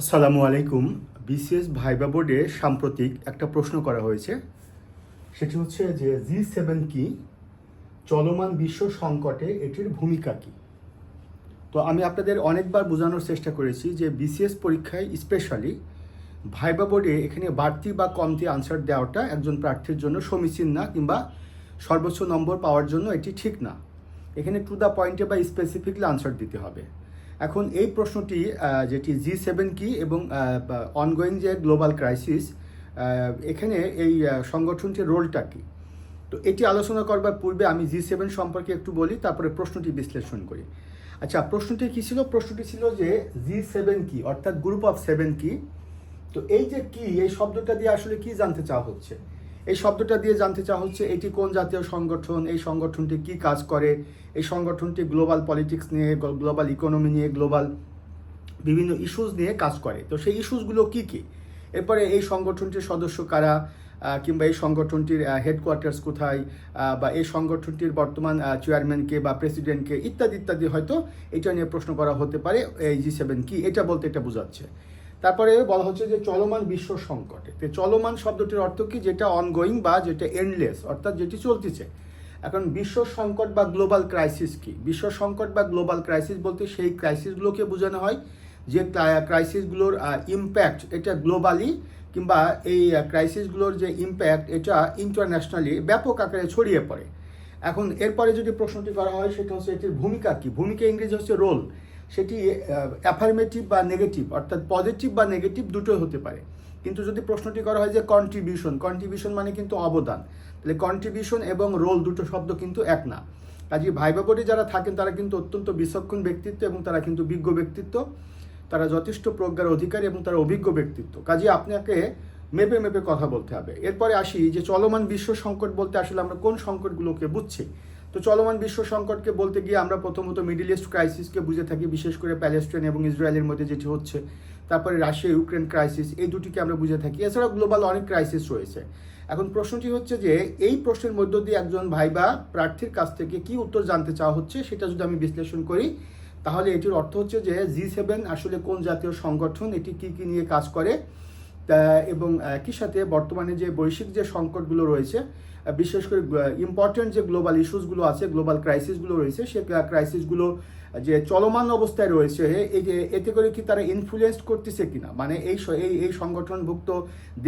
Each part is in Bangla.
আসসালামু আলাইকুম। বিসিএস ভাইবা বোর্ডে সাম্প্রতিক একটা প্রশ্ন করা হয়েছে। সেটি হচ্ছে যে, জি সেভেন কি? চলমান বিশ্ব সংকটে এটির ভূমিকা কি? তো আমি আপনাদের অনেকবার বোঝানোর চেষ্টা করেছি যে, বিসিএস পরীক্ষায় স্পেশালি ভাইবা বোর্ডে এখানে বাড়তি বা কমতি আনসার দেওয়াটা একজন প্রার্থীর জন্য সমীচীন না কিংবা সর্বোচ্চ নম্বর পাওয়ার জন্য এটি ঠিক না। এখানে টু দ্য পয়েন্টে বা স্পেসিফিকলি আনসার দিতে হবে। এখন এই প্রশ্নটি যেটি জি সেভেন কি এবং অনগোয়িং যে গ্লোবাল ক্রাইসিস এখানে এই সংগঠনটির রোলটা কি? তো এটি আলোচনা করবার পূর্বে আমি জি সেভেন সম্পর্কে একটু বলি, তারপরে প্রশ্নটি বিশ্লেষণ করি। আচ্ছা প্রশ্নটি কী ছিল? প্রশ্নটি ছিল যে জি সেভেন কি, অর্থাৎ গ্রুপ অফ সেভেন কি? তো এই যে কি, এই শব্দটা দিয়ে আসলে কি জানতে চাওয়া হচ্ছে? এই শব্দটা দিয়ে জানতে চাওয়া হচ্ছে, এটি কোন জাতীয় সংগঠন? এই সংগঠনটি কি কাজ করে? এই সংগঠনটি গ্লোবাল পলিটিক্স নিয়ে গ্লোবাল ইকোনমি নিয়ে, গ্লোবাল বিভিন্ন ইস্যুস নিয়ে কাজ করে। তো সেই ইস্যুসগুলো কি কি? এরপরে এই সংগঠনটির সদস্য কারা? কিংবা এই সংগঠনটির হেডকোয়ার্টার্স কোথায়? বা এই সংগঠনটির বর্তমান চেয়ারম্যানকে বা প্রেসিডেন্টকে ইত্যাদি ইত্যাদি হয়তো এটা নিয়ে প্রশ্ন করা হতে পারে, এই জি সেভেন কি? এটা বলতে এটা বোঝাচ্ছে। তারপরে বলা হচ্ছে যে চলমান বিশ্ব সংকটে। তো চলমান শব্দটির অর্থ কি? যেটা অনগোয়িং বা যেটা এন্ডলেস অর্থাৎ যেটি চলতেছে। এখন বিশ্ব সংকট বা গ্লোবাল ক্রাইসিস কি? বিশ্ব সংকট বা গ্লোবাল ক্রাইসিস বলতে সেই ক্রাইসিসগুলোকে বোঝানো হয়, যে ক্রাইসিসগুলোর ইম্প্যাক্ট এটা গ্লোবালি কিংবা এই ক্রাইসিসগুলোর যে ইম্প্যাক্ট এটা ইন্টারন্যাশনালি ব্যাপক আকারে ছড়িয়ে পড়ে। এখন এরপরে যদি প্রশ্নটি করা হয়, সেটা হচ্ছে এটির ভূমিকা কি? ভূমিকা ইংরেজি হচ্ছে রোল সেটি অ্যাফার্মেটিভ বা নেগেটিভ অর্থাৎ পজিটিভ বা নেগেটিভ দুটোই হতে পারে। কিন্তু যদি প্রশ্নটি করা হয় যে কন্ট্রিবিউশন কন্ট্রিবিউশন মানে কিন্তু অবদান। তাহলে কন্ট্রিবিউশন এবং রোল দুটো শব্দ কিন্তু এক না। কাজে ভাইবা বোর্ডে যারা থাকেন, তারা কিন্তু অত্যন্ত বিচক্ষণ ব্যক্তিত্ব এবং তারা কিন্তু বিজ্ঞ ব্যক্তিত্ব। তারা যথেষ্ট প্রজ্ঞার অধিকারী এবং তারা অভিজ্ঞ ব্যক্তিত্ব। কাজে আপনাকে মেপে মেপে কথা বলতে হবে। এরপরে আসি যে চলমান বিশ্ব সংকট বলতে আসলে আমরা কোন সংকটগুলোকে বুঝছি? তো চলমান বিশ্ব সংকটকে বলতে গিয়ে আমরা প্রথমত মিডিল ইস্ট ক্রাইসিসকে বুঝে থাকি, বিশেষ করে প্যালেস্টাইন এবং ইসরায়েলের মধ্যে যেটি হচ্ছে। তারপরে রাশিয়া, ইউক্রেন ক্রাইসিস, এই দুটিকে আমরা বুঝে থাকি। এছাড়াও গ্লোবাল অনেক ক্রাইসিস রয়েছে। এখন প্রশ্নটি হচ্ছে যে, এই প্রশ্নের মধ্য দিয়ে একজন ভাইবা প্রার্থীর কাছ থেকে কি উত্তর জানতে চাওয়া হচ্ছে, সেটা যদি আমি বিশ্লেষণ করি, তাহলে এটির অর্থ হচ্ছে যে, জি সেভেন আসলে কোন জাতীয় সংগঠন, এটি কি কি নিয়ে কাজ করে এবং একই সাথে বর্তমানে যে বৈশ্বিক যে সংকটগুলো রয়েছে বিশেষ করে ইম্পর্টেন্ট যে গ্লোবাল ইস্যুসগুলো আছে গ্লোবাল ক্রাইসিসগুলো রয়েছে, সে ক্রাইসিসগুলো যে চলমান অবস্থায় রয়েছে এতে করে কি তারা ইনফ্লুয়েন্স করতেছে কিনা? মানে এই এই সংগঠনভুক্ত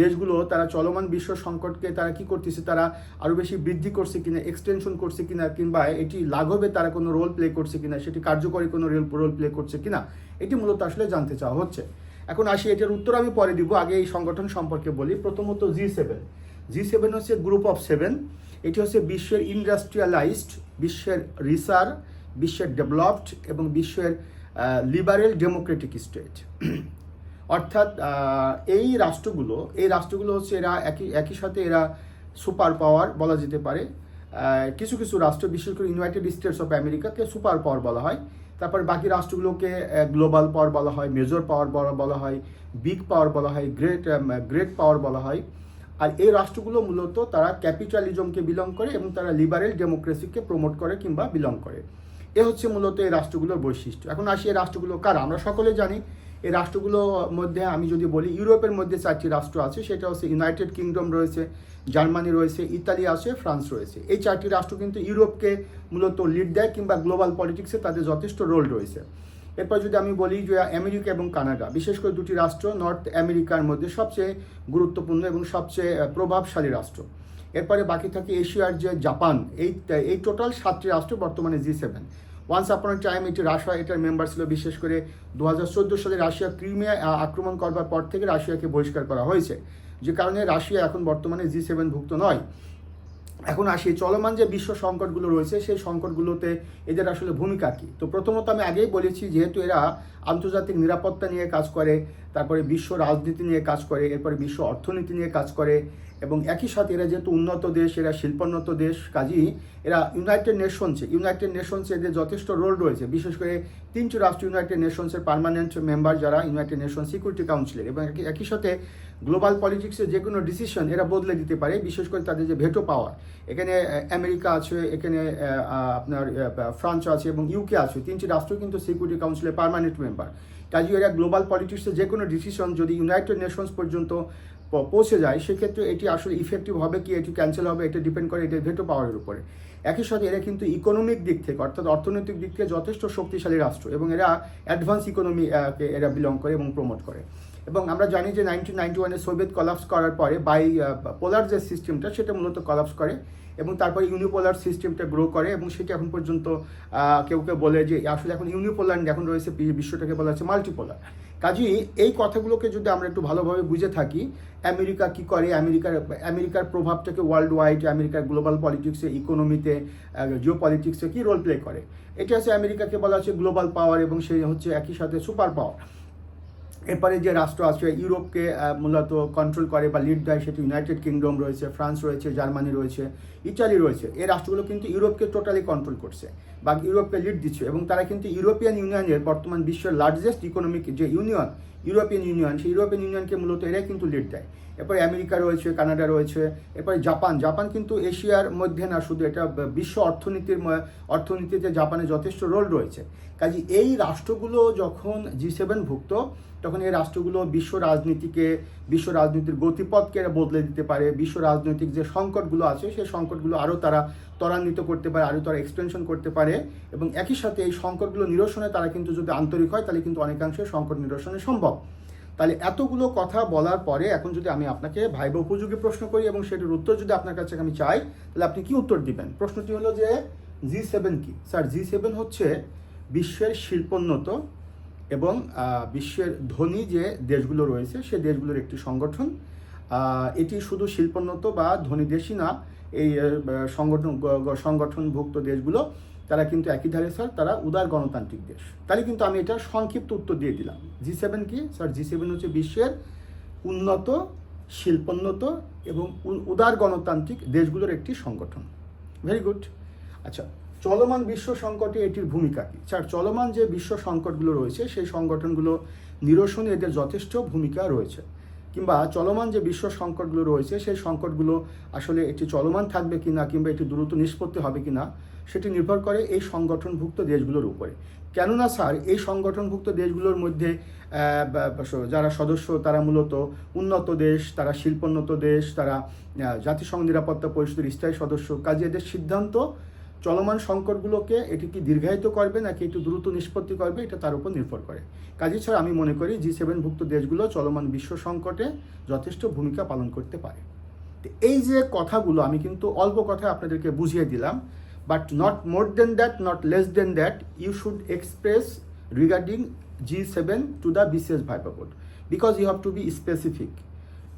দেশগুলো, তারা চলমান বিশ্ব সংকটকে তারা কি করতেছে? তারা আরও বেশি বৃদ্ধি করছে কিনা এক্সটেনশন করছে কিনা, কিংবা এটি লাঘবে তারা কোনো রোল প্লে করছে কিনা, সেটি কার্যকরী কোনো রোল প্লে করছে কিনা? এটি মূলত আসলে জানতে চাওয়া হচ্ছে। এখন আসি, এটার উত্তর আমি পরে দিব, আগে এই সংগঠন সম্পর্কে বলি। প্রথমত জি সেভেন জি সেভেন হচ্ছে গ্রুপ অফ সেভেন এটি হচ্ছে বিশ্বের ইন্ডাস্ট্রিয়ালাইজড বিশ্বের রিসার বিশ্বের ডেভেলপড এবং বিশ্বের লিবারেল ডেমোক্রেটিক স্টেট অর্থাৎ এই রাষ্ট্রগুলো এই রাষ্ট্রগুলো হচ্ছে এরা একই একই সাথে এরা সুপার পাওয়ার বলা যেতে পারে। কিছু কিছু রাষ্ট্র, বিশেষ করে ইউনাইটেড স্টেটস অফ আমেরিকাকে সুপার পাওয়ার বলা হয়। তারপর বাকি রাষ্ট্রগুলোকে গ্লোবাল পাওয়ার বলা হয় মেজর পাওয়ার বলা হয় বিগ পাওয়ার বলা হয় গ্রেট গ্রেট পাওয়ার বলা হয়। আর এই রাষ্ট্রগুলো মূলত তারা ক্যাপিটালিজমকে বিলং করে এবং তারা লিবারেল ডেমোক্রেসিকে প্রমোট করে কিংবা বিলং করে। এ হচ্ছে মূলত এই রাষ্ট্রগুলোর বৈশিষ্ট্য। এখন আসি এই রাষ্ট্রগুলো কারা? আমরা সকলে জানি এই রাষ্ট্রগুলোর মধ্যে আমি যদি বলি, ইউরোপের মধ্যে চারটি রাষ্ট্র আছে, সেটা হচ্ছে ইউনাইটেড কিংডম রয়েছে জার্মানি রয়েছে, ইতালি আছে, ফ্রান্স রয়েছে। এই চারটি রাষ্ট্র কিন্তু ইউরোপকে মূলত লিড দেয় কিংবা গ্লোবাল পলিটিক্সে তাদের যথেষ্ট রোল রয়েছে। এরপর যদি আমি বলি যে আমেরিকা এবং কানাডা, বিশেষ করে দুটি রাষ্ট্র নর্থ আমেরিকার মধ্যে সবচেয়ে গুরুত্বপূর্ণ এবং সবচেয়ে প্রভাবশালী রাষ্ট্র। এরপরে বাকি থাকে এশিয়ার যে জাপান, এই এই টোটাল সাতটি রাষ্ট্র বর্তমানে G seven. Once upon time এটি রাশিয়া, এটার মেম্বার ছিল বিশেষ করে দু সালে রাশিয়া ক্রিমিয়া আক্রমণ করবার পর থেকে রাশিয়াকে বহিষ্কার করা হয়েছে। যে কারণে রাশিয়া এখন বর্তমানে জি সেভেন ভুক্ত নয়। এখন আসি, চলমান যে বিশ্ব সংকটগুলো রয়েছে, সেই সংকটগুলোতে এদের আসলে ভূমিকা কী? তো প্রথমত আমি আগেই বলেছি, যেহেতু এরা আন্তর্জাতিক নিরাপত্তা নিয়ে কাজ করে তারপরে বিশ্ব রাজনীতি নিয়ে কাজ করে, এরপরে বিশ্ব অর্থনীতি নিয়ে কাজ করে এবং একই সাথে এরা যেহেতু উন্নত দেশ, এরা শিল্পোন্নত দেশ, কাজেই এরা ইউনাইটেড নেশনসে ইউনাইটেড নেশনসে এদের যথেষ্ট রোল রয়েছে। বিশেষ করে তিনটি রাষ্ট্র ইউনাইটেড নেশনসের পার্মানেন্ট মেম্বার যারা ইউনাইটেড নেশন সিকিউরিটি কাউন্সিলের এবং একই সাথে গ্লোবাল পলিটিক্সে যে কোনো ডিসিশন এরা বদলে দিতে পারে, বিশেষ করে তাদের যে ভেটো পাওয়ার এখানে আমেরিকা আছে, এখানে আপনার ফ্রান্স আছে এবং ইউকে আছে। তিনটি রাষ্ট্র কিন্তু সিকিউরিটি কাউন্সিলের পার্মানেন্ট মেম্বার কাজে এরা গ্লোবাল পলিটিক্সে যে কোনো ডিসিশন যদি ইউনাইটেড নেশনস পর্যন্ত পৌঁছে যায়, সেক্ষেত্রে এটি আসলে ইফেক্টিভ হবে কি, এটি ক্যান্সেল হবে, এটা ডিপেন্ড করে, এটা ভেটো পাওয়ারের উপরে। একই সাথে এরা কিন্তু ইকোনমিক দিক থেকে, অর্থাৎ অর্থনৈতিক দিক থেকে যথেষ্ট শক্তিশালী রাষ্ট্র এবং এরা অ্যাডভান্স ইকোনমিকে এরা বিলং করে এবং প্রমোট করে। এবং আমরা জানি যে নাইনটিন নাইনটি ওয়ানে সোভিয়েত কলাপস করার পরে বাই পোলার যে সিস্টেমটা সেটা মূলত কলাপস করে এবং তারপরে ইউনিপোলার সিস্টেমটা গ্রো করে এবং সেটা এখন পর্যন্ত কেউ কেউ বলে যে আসলে এখন ইউনিপোলার এখন রয়েছে বিশ্বটাকে বলা হচ্ছে মাল্টিপোলার কাজেই এই কথাগুলোকে যদি আমরা একটু ভালোভাবে বুঝে থাকি, আমেরিকা কি করে? আমেরিকার আমেরিকার প্রভাবটাকে ওয়ার্ল্ড ওয়াইড আমেরিকার গ্লোবাল পলিটিক্সে ইকোনমিতে জিও পলিটিক্সে কী রোল প্লে করে? এটা হচ্ছে আমেরিকাকে বলা হচ্ছে গ্লোবাল পাওয়ার এবং সেই হচ্ছে একই সাথে সুপার পাওয়ার এরপরে যে রাষ্ট্র আছে, ইউরোপকে মূলত কন্ট্রোল করে বা লিড দেয় সেটি ইউনাইটেড কিংডম রয়েছে ফ্রান্স রয়েছে জার্মানি রয়েছে ইটালি রয়েছে। এই রাষ্ট্রগুলো কিন্তু ইউরোপকে টোটালি কন্ট্রোল করছে বা ইউরোপকে লিড দিচ্ছে এবং তারা কিন্তু ইউরোপিয়ান ইউনিয়নের বর্তমান বিশ্বের লার্জেস্ট ইকোনমিক যে ইউনিয়ন ইউরোপিয়ান ইউনিয়ন সেই ইউরোপিয়ান ইউনিয়নকে মূলত এরাই কিন্তু লিড দেয়। এরপরে আমেরিকা রয়েছে, কানাডা রয়েছে, এরপরে জাপান। জাপান কিন্তু এশিয়ার মধ্যে না, শুধু এটা বিশ্ব অর্থনীতির অর্থনীতিতে জাপানের যথেষ্ট রোল রয়েছে। কাজে এই রাষ্ট্রগুলো যখন জি সেভেন ভুক্ত, তখন এই রাষ্ট্রগুলো বিশ্ব রাজনীতিকে, বিশ্ব রাজনীতির গতিপথকে বদলে দিতে পারে। বিশ্ব রাজনৈতিক যে সংকটগুলো আছে সেই সংকটগুলো আরও তারা ত্বরান্বিত করতে পারে, আরও তারা এক্সটেনশন করতে পারে এবং একই সাথে এই সংকটগুলো নিরসনে তারা কিন্তু যদি আন্তরিক হয়, তাহলে কিন্তু অনেকাংশে সংকট নিরসনে সম্ভব। তাহলে এতগুলো কথা বলার পরে এখন যদি আমি আপনাকে ভাইবা উপযোগী প্রশ্ন করি এবং সেটির উত্তর যদি আপনার কাছে আমি চাই, তাহলে আপনি কি উত্তর দিবেন? প্রশ্নটি হলো যে জি সেভেন কি? স্যার জি সেভেন হচ্ছে বিশ্বের শিল্পোন্নত এবং বিশ্বের ধনী যে দেশগুলো রয়েছে, সে দেশগুলোর একটি সংগঠন। এটি শুধু শিল্পোন্নত বা ধনী দেশই না, এই সংগঠন সংগঠনভুক্ত দেশগুলো তারা কিন্তু একই ধারে, স্যার। তারা উদার গণতান্ত্রিক দেশ। তাহলে কিন্তু আমি এটা সংক্ষিপ্ত উত্তর দিয়ে দিলাম। জি সেভেন কি? স্যার জি সেভেন হচ্ছে বিশ্বের উন্নত, শিল্পোন্নত এবং উদার গণতান্ত্রিক দেশগুলোর একটি সংগঠন। ভেরি গুড আচ্ছা চলমান বিশ্ব সংকটে এটির ভূমিকা কী? স্যার, চলমান যে বিশ্ব সংকটগুলো রয়েছে, সেই সংগঠনগুলো নিরসনে এদের যথেষ্ট ভূমিকা রয়েছে। কিংবা চলমান যে বিশ্ব সংকটগুলো রয়েছে, সেই সংকটগুলো আসলে এটি চলমান থাকবে কিনা কিংবা এটি দ্রুত নিষ্পত্তি হবে কিনা সেটি নির্ভর করে এই সংগঠনভুক্ত দেশগুলোর উপরে। কেননা স্যার, এই সংগঠনভুক্ত দেশগুলোর মধ্যে যারা সদস্য, তারা মূলত উন্নত দেশ, তারা শিল্পোন্নত দেশ, তারা জাতিসংঘ নিরাপত্তা পরিষদের স্থায়ী সদস্য। কাজে এদের সিদ্ধান্ত চলমান সংকটগুলোকে এটি কি দীর্ঘায়িত করবে নাকি একটু দ্রুত নিষ্পত্তি করবে, এটা তার উপর নির্ভর করে। কাজে ছাড়া আমি মনে করি জি সেভেনভুক্ত দেশগুলো চলমান বিশ্ব সংকটে যথেষ্ট ভূমিকা পালন করতে পারে। এই যে কথাগুলো, আমি কিন্তু অল্প কথায় আপনাদেরকে বুঝিয়ে দিলাম। Not more than that not less than that you should express regarding G seven to the BCS viva board because you have to be specific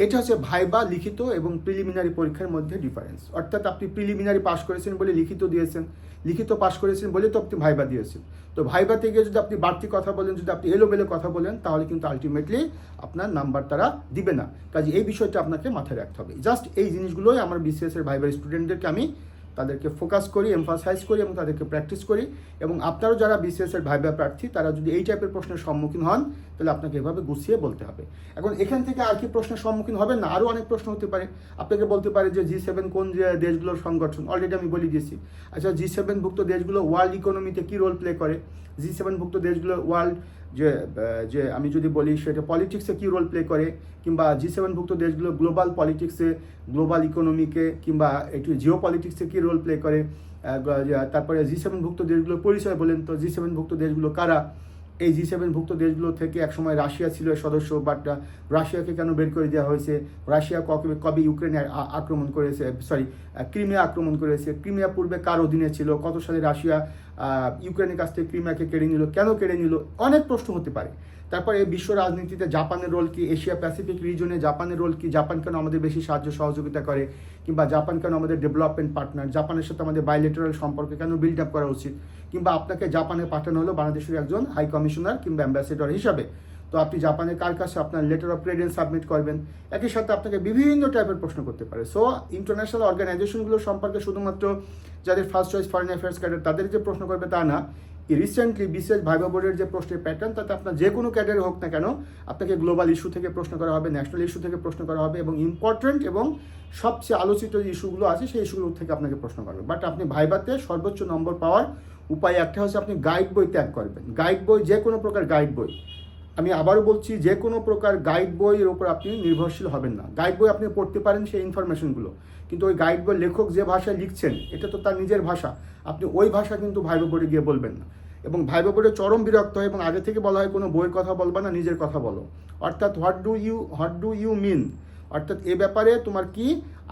এটা হচ্ছে ভাইবা লিখিত এবং প্রিলিমিনারি পরীক্ষার মধ্যে ডিফারেন্স অর্থাৎ আপনি প্রিলিমিনারি পাশ করেছেন বলে লিখিত দিয়েছেন। লিখিত পাশ করেছেন বলে তো আপনি ভাইবা দিয়েছেন। তো ভাইবাতে গিয়ে যদি আপনি বাড়তি কথা বলেন, যদি আপনি এলোবেলো কথা বলেন, তাহলে কিন্তু আলটিমেটলি আপনার নাম্বার তারা দিবে না। কাজে এই বিষয়টা আপনাকে মাথায় রাখতে হবে। জাস্ট এই জিনিসগুলোই আমার বিসিএস ভাইবার স্টুডেন্টদেরকে আমি তাদেরকে ফোকাস করি এমফাসাইজ করি এবং তাদেরকে প্র্যাকটিস করি এবং আপনারও যারা বিসিএস এর ভাইবা প্রার্থী, তারা যদি এই টাইপের প্রশ্নের সম্মুখীন হন, তাহলে আপনাকে এভাবে গুছিয়ে বলতে হবে। এখন এখান থেকে আর কি প্রশ্নের সম্মুখীন হবে? না, আরও অনেক প্রশ্ন হতে পারে। আপনাকে বলতে পারে যে জি সেভেন কোন দেশগুলোর সংগঠন? অলরেডি আমি বলে দিয়েছি। আচ্ছা জি সেভেনভুক্ত দেশগুলো ওয়ার্ল্ড ইকোনমিতে কী রোল প্লে করে? জি সেভেনভুক্ত দেশগুলো ওয়ার্ল্ড যে যে আমি যদি বলি সেটা পলিটিক্সে কী রোল প্লে করে, কিংবা জি সেভেনভুক্ত দেশগুলো গ্লোবাল পলিটিক্সে গ্লোবাল ইকোনমিকে কিংবা একটু জিও পলিটিক্সে কী রোল প্লে করে তারপরে জি সেভেনভুক্ত দেশগুলোর পরিচয় বলেন তো জি সেভেনভুক্ত দেশগুলো কারা? এই জি সেভেনভুক্ত দেশগুলো থেকে একসময় রাশিয়া ছিল সদস্য বাট রাশিয়াকে কেন বের করে দেওয়া হয়েছে? রাশিয়া কবে কবে ইউক্রেনে আক্রমণ করেছে? সরি ক্রিমিয়া আক্রমণ করেছে। ক্রিমিয়া পূর্বে কার অধীনে ছিল? কত সালে রাশিয়া ইউক্রেনের কাছ থেকে ক্রিমিয়াকে কেড়ে নিল? কেন কেড়ে নিল? অনেক প্রশ্ন হতে পারে। তারপরে বিশ্ব রাজনীতিতে জাপানের রোল কি এশিয়া প্যাসিফিক রিজনে জাপানের রোল কি জাপান কেন আমাদের বেশি সাহায্য সহযোগিতা করে, কিংবা জাপান কেন আমাদের ডেভেলপমেন্ট পার্টনার জাপানের সাথে আমাদের বাইলেটারাল সম্পর্ক কেন বিল্ড আপ করা উচিত, কিংবা আপনাকে জাপানে পাঠানো হলো বাংলাদেশের একজন হাই কমিশনার কিংবা অ্যাম্বাসেডর হিসাবে। তো আপনি জাপানের কার কাছে আপনার লেটার অফ ক্রেডেন্স সাবমিট করবেন? একই সাথে আপনাকে বিভিন্ন টাইপের প্রশ্ন করতে পারে। সো ইন্টারন্যাশনাল অর্গানাইজেশনগুলো সম্পর্কে শুধুমাত্র যাদের first choice foreign affairs cadre তাদের যে প্রশ্ন করবে তা না। রিসেন্টলি বিশেষ ভাইবা বোর্ডের যে প্রশ্নের প্যাটার্ন তাতে আপনার যে কোনো ক্যাডারে হোক না কেন, আপনাকে গ্লোবাল ইস্যু থেকে প্রশ্ন করা হবে ন্যাশনাল ইস্যু থেকে প্রশ্ন করা হবে এবং ইম্পর্টেন্ট এবং সবচেয়ে আলোচিত যে ইস্যুগুলো আছে, সেই ইস্যুগুলো থেকে আপনাকে প্রশ্ন করবে বাট আপনি ভাইবাতে সর্বোচ্চ নম্বর পাওয়ার উপায় একটা হচ্ছে আপনি গাইড বই ত্যাগ করবেন। গাইড বই, যে কোনো প্রকার গাইড বই আমি আবারও বলছি, যে কোনো প্রকার গাইড বইয়ের উপর আপনি নির্ভরশীল হবেন না। গাইড বই আপনি পড়তে পারেন সেই ইনফরমেশনগুলো কিন্তু ওই গাইড বই লেখক যে ভাষায় লিখছেন, এটা তো তার নিজের ভাষা। আপনি ওই ভাষা কিন্তু ভাইবে বোর্ডে গিয়ে বলবেন না। এবং ভাইবে বোর্ডে চরম বিরক্ত হয় এবং আগে থেকে বলা হয় কোনো বইয়ের কথা বলবা না, নিজের কথা বলো। অর্থাৎ what do you what do you mean অর্থাৎ এ ব্যাপারে তোমার কি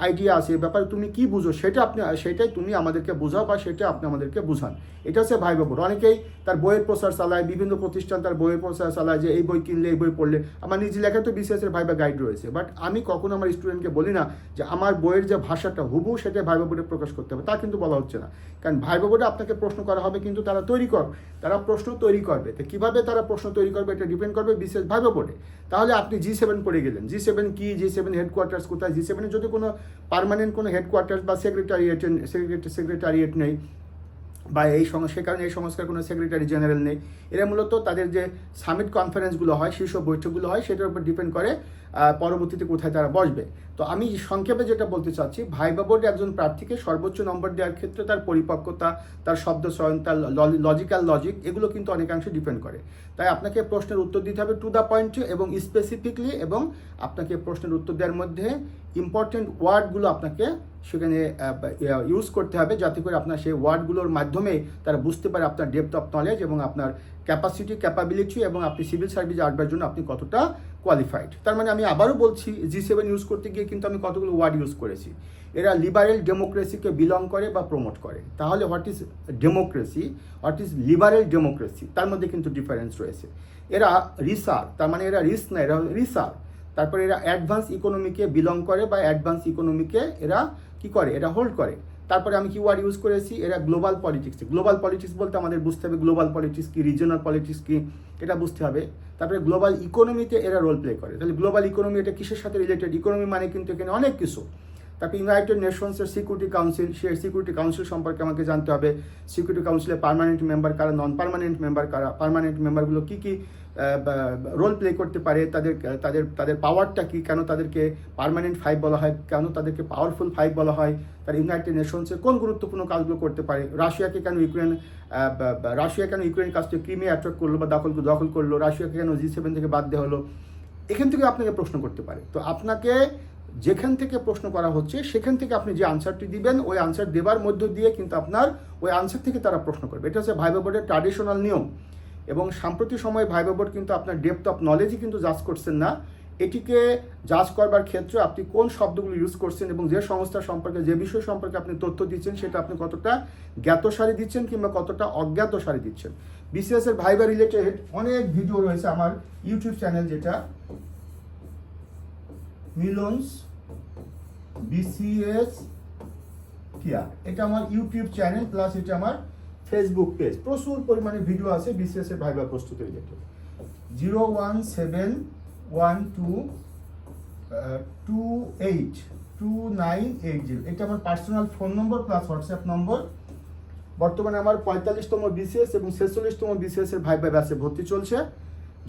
আইডিয়া আছে ব্যাপারে তুমি কি বুঝো, সেটা আপনি, সেটাই তুমি আমাদেরকে বোঝাও বা সেটা আপনি আমাদেরকে বুঝান। এটা হচ্ছে ভাই বাবুর অনেকেই তার বইয়ের প্রচার চালায়, বিভিন্ন প্রতিষ্ঠান তার বইয়ের প্রচার চালায় যে এই বই কিনলে, এই বই পড়লে। আমার নিজে লেখা তো বিসিএসের ভাইবা গাইড রয়েছে বাট আমি কখনো আমার স্টুডেন্টকে বলি না যে আমার বইয়ের যে ভাষাটা হুবু সেটা ভাই বাবুরে প্রকাশ করতে হবে। তা কিন্তু বলা হচ্ছে না। কারণ ভাই বাবুরে আপনাকে প্রশ্ন করা হবে, কিন্তু তারা তৈরি কর, তারা প্রশ্ন তৈরি করবে। তো কীভাবে তারা প্রশ্ন তৈরি করবে, এটা ডিপেন্ড করবে বিশেষ ভাই বাবুরে তাহলে আপনি জি সেভেন পড়ে গেলেন। জি সেভেন কি? জি সেভেন হেডকোয়ার্টার্স কোথায়? জি সেভেনে যদি কোনো পার্মানেন্ট কোনো হেডকোয়ার্টার বা সেক্রেটারিয়েট সেক্রেটারি সেক্রেটারিয়েট নেই বা এই সং- কারণে এই সংস্কার কোনো সেক্রেটারি জেনারেল নেই। এরা মূলত তাদের যে সামিট কনফারেন্সগুলো হয়, শীর্ষ বৈঠকগুলো হয়, সেটার উপর ডিপেন্ড করে পরবর্তীতে কোথায় তারা বসবে। তো আমি সংক্ষেপে যেটা বলতে চাচ্ছি, ভাইবা বোর্ডে একজন প্রার্থীকে সর্বোচ্চ নম্বর দেওয়ার ক্ষেত্রে তার পরিপক্কতা, তার শব্দ চয়ন তার লজিক্যাল লজিক এগুলো কিন্তু অনেকাংশে ডিপেন্ড করে। তাই আপনাকে প্রশ্নের উত্তর দিতে হবে টু দ্য পয়েন্ট এবং স্পেসিফিকলি এবং আপনাকে প্রশ্নের উত্তর দেওয়ার মধ্যে ইম্পর্টেন্ট ওয়ার্ডগুলো আপনাকে সেখানে ইউজ করতে হবে যাতে করে আপনার সেই ওয়ার্ডগুলোর মাধ্যমে তারা বুঝতে পারে আপনার ডেপথ অফ নলেজ এবং আপনার ক্যাপাসিটি ক্যাপাবিলিটি এবং আপনি সিভিল সার্ভিস আসবার জন্য আপনি কতটা কোয়ালিফাইড তার মানে আমি আবারও বলছি জি সেভেন ইউজ করতে গিয়ে কিন্তু আমি কতগুলো ওয়ার্ড ইউজ করেছি। এরা লিবারেল ডেমোক্রেসিকে বিলং করে বা প্রমোট করে। তাহলে what is democracy what is liberal democracy তার মধ্যে কিন্তু ডিফারেন্স রয়েছে। এরা রিসার তার মানে এরা রিস না, এরা রিসার তারপরে এরা অ্যাডভান্স ইকোনমিকে বিলং করে বা অ্যাডভান্স ইকোনমিকে এরা কি করে? এরা হোল্ড করে। তারপরে আমি কি ওয়ার্ড ইউজ করেছি, এরা গ্লোবাল পলিটিক্স গ্লোবাল পলিটিক্স বলতে আমাদের বুঝতে হবে গ্লোবাল পলিটিক্স কি রিজনাল পলিটিক্স কি, এটা বুঝতে হবে। তারপরে গ্লোবাল ইকোনমিতে এরা রোল প্লে করে। তাহলে গ্লোবাল ইকোনমি এটা কিসের সাথে রিলেটেড ইকোনমি মানে কিন্তু এখানে অনেক কিছু। তারপরে ইউনাইটেড নেশনসের সিকিউরিটি কাউন্সিল সেই সিকিউরিটি কাউন্সিল সম্পর্কে আমাকে জানতে হবে। সিকিউরিটি কাউন্সিলের পার্মানেন্ট মেম্বার কারা নন পার্মানেন্ট মেম্বার কারা পারমানেন্ট মেম্বারগুলো কী কী রোল প্লে করতে পারে, তাদের তাদের তাদের পাওয়ারটা কি, কেন তাদেরকে পার্মানেন্ট ফাইভ বলা হয়, কেন তাদেরকে পাওয়ারফুল ফাইভ বলা হয়, তার ইউনাইটেড নেশনসে কোন গুরুত্বপূর্ণ কাজগুলো করতে পারে, রাশিয়াকে কেন ইউক্রেন রাশিয়া কেন ইউক্রেন কাজটা ক্রিমিয়া অ্যাট্রাক করল বা দখল দখল করল, রাশিয়াকে কেন জি সেভেন থেকে বাদ দেওয়া হলো, এখান থেকে আপনাকে প্রশ্ন করতে পারে। তো আপনাকে যেখান থেকে প্রশ্ন করা হচ্ছে, সেখান থেকে আপনি যে আনসারটি দিবেন, ওই আনসার দেবার মধ্য দিয়ে কিন্তু আপনার, ওই আনসার থেকে তারা প্রশ্ন করবে। এটা হচ্ছে ভাইবা বোর্ডের ট্র্যাডিশনাল নিয়ম। এবং সাম্প্রতি সময়ে ভাইবা বোর্ড কিন্তু আপনার ডেপথ অফ নলেজই কিন্তু জাজ করছেন না। এটিকে জাজ করবার ক্ষেত্রে আপনি কোন শব্দগুলো ইউজ করছেন এবং যে সংস্থা সম্পর্কে, যে বিষয় সম্পর্কে আপনি তথ্য দিচ্ছেন, সেটা আপনি কতটা জ্ঞাতসারি দিচ্ছেন কিংবা কতটা অজ্ঞাতসারি দিচ্ছেন। বিসিএস এর ভাইবা রিলেটেড অনেক ভিডিও রয়েছে আমার ইউটিউব চ্যানেল যেটা। মিলন্স বিসিএস টিআর এটা আমার ইউটিউব চ্যানেল প্লাস এটা আমার ফেসবুক পেজ প্রচুর পরিমাণে ভিডিও আছে বিসিএস এর ভাইবা প্রস্তুতি related zero one seven one two two eight two nine eight zero এটা আমার personal phone number plus WhatsApp number বর্তমানে আমার পঁয়তাল্লিশতম বিসিএস এবং ছেচল্লিশতম বিসিএস এর ভাইবা ব্যাচে ভর্তি চলছে।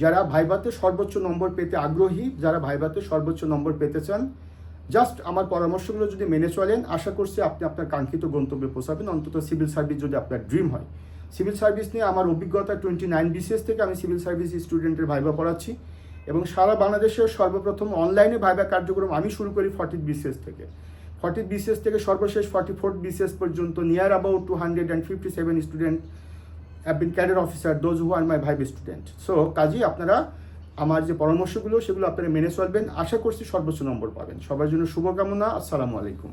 যারা ভাইভাতে সর্বোচ্চ নম্বর পেতে আগ্রহী, যারা ভাইভাতে সর্বোচ্চ নম্বর পেতে চান জাস্ট আমার পরামর্শগুলো যদি মেনে চলেন, আশা করছি আপনি আপনার কাঙ্ক্ষিত গন্তব্যে পৌঁছাবেন। অন্তত সিভিল সার্ভিস যদি আপনার ড্রিম হয়। সিভিল সার্ভিস নিয়ে আমার অভিজ্ঞতা টোয়েন্টি নাইন বিসিএস থেকে আমি সিভিল সার্ভিস স্টুডেন্টের ভাইবা পড়াচ্ছি এবং সারা বাংলাদেশের সর্বপ্রথম অনলাইনে ভাইবা কার্যক্রম আমি শুরু করি ফর্টিথ বিসিএস থেকে। ফর্টিথ বিসিএস থেকে সর্বশেষ ফর্টি ফোর্থ বিসিএস পর্যন্ত near about two hundred and fifty seven student have been cadre officer those who are my viva student so কাজেই আপনারা আমার যে পরামর্শগুলো, সেগুলো আপনারা মেনে চলবেন। আশা করছি সর্বোচ্চ নম্বর পাবেন। সবার জন্য শুভকামনা। আসসালামু আলাইকুম।